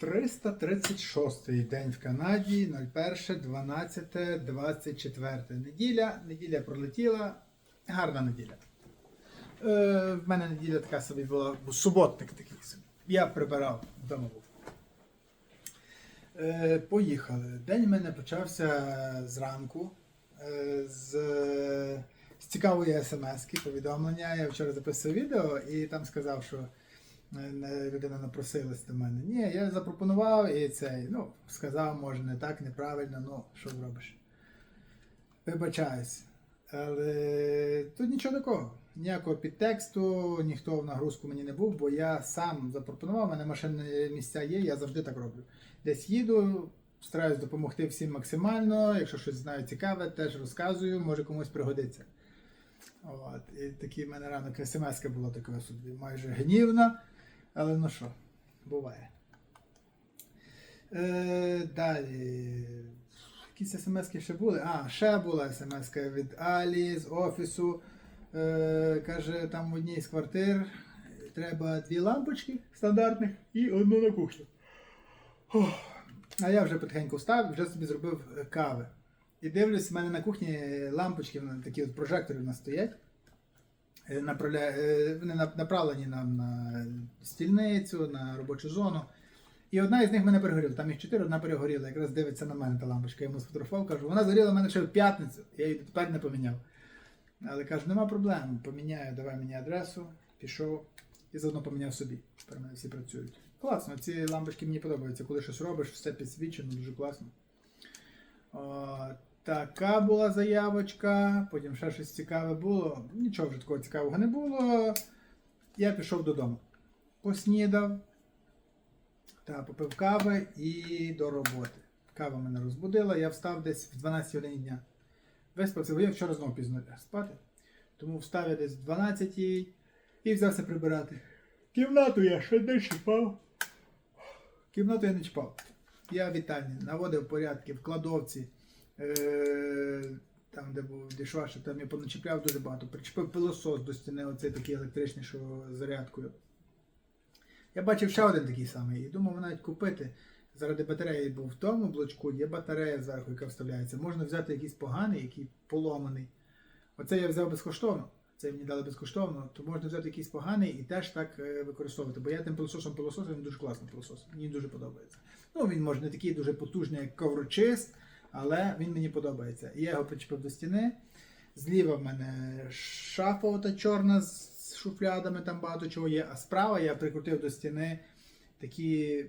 336 день в Канаді, 01, 12, 24. Неділя. Неділя пролетіла. Гарна неділя. Е, в мене неділя така собі була, суботник такий собі. Я прибирав вдома був. Е, поїхали. День в мене почався зранку. Е, з, з цікавої смс-ки, повідомлення. Я вчора записував відео і там сказав, що людина напросилась до мене. Ні, я запропонував і цей, ну, сказав, може, не так, неправильно, ну, що зробиш. Вибачаюсь. Але тут нічого такого. Ніякого підтексту, ніхто в нагрузку мені не був, бо я сам запропонував, у мене машинні місця є, я завжди так роблю. Десь їду, стараюсь допомогти всім максимально. Якщо щось знаю цікаве, теж розказую, може комусь пригодиться. От. І такий в мене ранок смс була така собі майже гнівна, але ну що, буває. Е, далі. Якісь смс ще були. А, ще була смс від Алі з офісу. Е, каже, там в одній з квартир треба дві лампочки стандартних і одну на кухню. А я вже потихеньку встав, вже собі зробив е, кави. І дивлюсь, в мене на кухні лампочки, такі от прожектори в нас стоять. Е, е, Вони направлені нам на стільницю, на робочу зону. І одна із них мене перегоріла. Там їх чотири, одна перегоріла. Якраз дивиться на мене та лампочка. Я йому сфотографував, кажу, вона згоріла в мене ще в п'ятницю. Я її тепер не поміняв. Але кажу, нема проблем. Поміняю, давай мені адресу, пішов і заодно поміняв собі. Тепер мене всі працюють. Класно, ці лампочки мені подобаються. Коли щось робиш, все підсвічено, дуже класно. Така була заявочка, потім ще щось цікаве було. Нічого вже такого цікавого не було. Я пішов додому. Поснідав, та попив кави і до роботи. Кава мене розбудила, я встав десь в 12 годині дня. Виспався, бо я вчора знову пізно спати. Тому встав я десь в 12 і взявся прибирати. Кімнату я ще не чіпав. Кімнату я не чіпав. Я вітальні наводив порядки в кладовці, там, де був дишвашер, там я поначіпляв дуже багато. Причепив пилосос до стіни, оцей такий електричний, що зарядкою. Я бачив ще один такий самий і думав навіть купити. Заради батареї, бо в тому блочку є батарея зверху, яка вставляється. Можна взяти якийсь поганий, який поломаний. Оце я взяв безкоштовно. Це мені дали безкоштовно, то можна взяти якийсь поганий і теж так е, використовувати. Бо я тим пилососом пилососом, він дуже класний пилосос. Мені дуже подобається. Ну, він може не такий дуже потужний, як коврочист, але він мені подобається. Я його причепив до стіни. Зліва в мене шафа ота чорна з шуфлядами, там багато чого є. А справа я прикрутив до стіни такі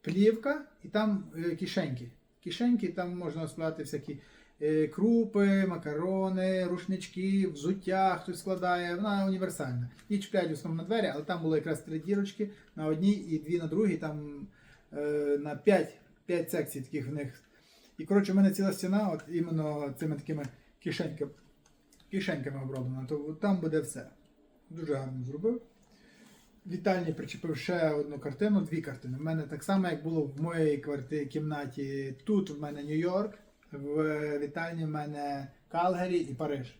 плівка і там е, кишеньки. Кишеньки там можна складати всякі е, крупи, макарони, рушнички, взуття, хтось складає. Вона універсальна. І чіпляють в основному на двері, але там було якраз три дірочки на одній і дві на другій, там е, на п'ять, п'ять секцій таких в них. І коротше, в мене ціла стіна, от іменно цими такими кишеньками, кишеньками оброблена, то там буде все. Дуже гарно зробив. Вітальні причепив ще одну картину, дві картини. У мене так само, як було в моїй квартирі кімнаті. Тут в мене Нью-Йорк, в вітальні в мене Калгарі і Париж.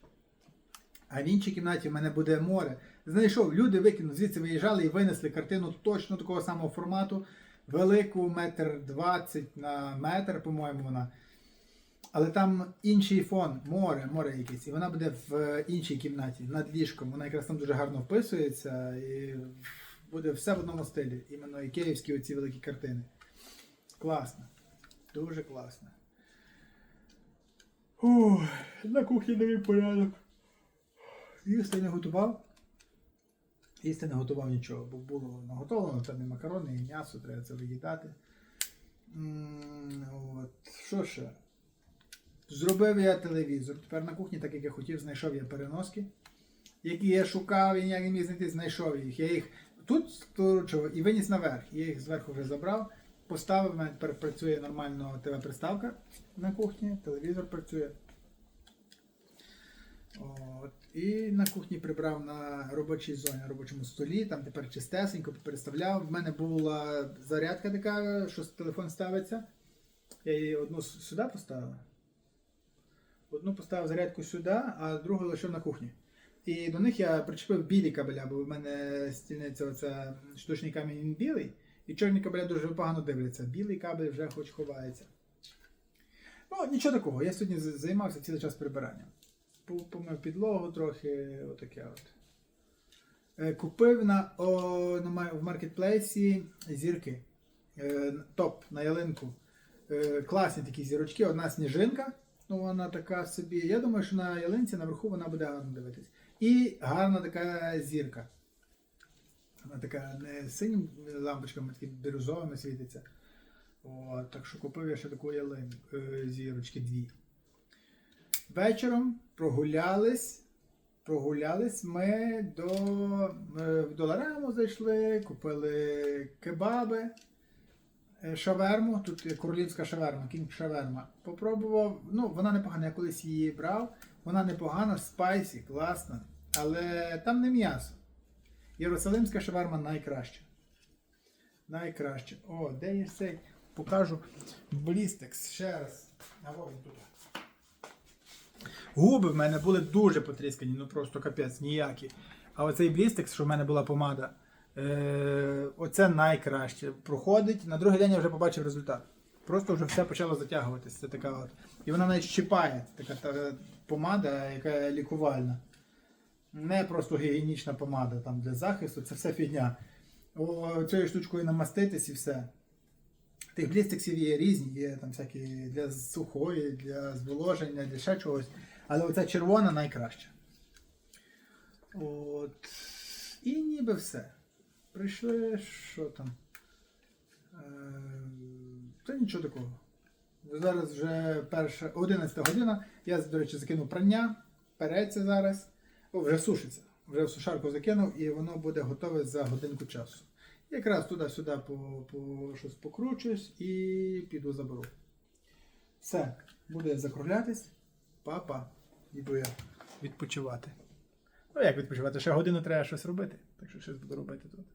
А в іншій кімнаті в мене буде море. Знайшов, люди викинули, звідси виїжджали і винесли картину точно такого самого формату, велику, метр двадцять на метр, по-моєму, вона. Але там інший фон, море, море якесь, і вона буде в іншій кімнаті, над ліжком. Вона якраз там дуже гарно вписується і буде все в одному стилі. Іменно і київські оці великі картини. Класно. Дуже класно. Ух, на кухні новий порядок. Їсти не готував. Їсти не готував нічого, бо було наготовлено, там і макарони, і м'ясо, треба це виїдати. От. Що ще? Зробив я телевізор. Тепер на кухні, так як я хотів, знайшов я переноски, які я шукав і ніяк не міг знайти, знайшов їх. Я їх тут і виніс наверх. Я їх зверху вже забрав, поставив, тепер працює нормально ТВ-приставка на кухні, телевізор працює. От. І на кухні прибрав на робочій зоні, на робочому столі, там тепер чистесенько переставляв. В мене була зарядка така, що телефон ставиться. Я її одну сюди поставив. Одну поставив зарядку сюди, а другу лишив на кухні. І до них я причепив білі кабеля, бо в мене стільниця оця штучний камінь він білий. І чорні кабеля дуже погано дивляться. Білий кабель вже хоч ховається. Ну, нічого такого. Я сьогодні займався цілий час прибиранням. Помив підлогу трохи, отаке от. Е, Купив на, о, на в маркетплейсі зірки. Е, топ на ялинку. Е, класні такі зірочки. Одна сніжинка. Ну, вона така собі. Я думаю, що на ялинці наверху вона буде гарно дивитись. І гарна така зірка. Вона така не синім лампочками, такі бірюзовими світиться. От, так що купив я ще таку ялинку, е, зірочки дві. Вечором прогулялись. Прогулялись ми до е, в Долараму зайшли, купили кебаби, е, шаверму. Тут королівська шаверма, кінг шаверма. Попробував. Ну, вона непогана, я колись її брав. Вона непогана, спайсі, класна. Але там не м'ясо. Єрусалимська шаверма найкраща. Найкраще. О, де є цей? Покажу блістекс ще раз. А во тут. Губи в мене були дуже потріскані, ну просто капець, ніякі. А оцей блістекс, що в мене була помада, е- оце найкраще. Проходить. На другий день я вже побачив результат. Просто вже все почало затягуватися. Це така от. І вона навіть щипає, така та, помада, яка лікувальна. Не просто гігієнічна помада там для захисту, це все фігня. Цією штучкою намаститись і все. Тих блістексів є різні, є там всякі для сухої, для зволоження, для ще чогось. Але оця червона найкраща. От. І ніби все. Прийшли, що там. Е, Та нічого такого. Зараз вже перша 11 година. Я, до речі, закинув прання, переться зараз. О, вже сушиться. Вже в сушарку закинув і воно буде готове за годинку часу. Якраз туди-сюди по, по, щось покручусь і піду заберу. Все, буде закруглятись. Па-па. Іду я відпочивати. Ну як відпочивати? Ще годину треба щось робити. Так що щось буду робити тут.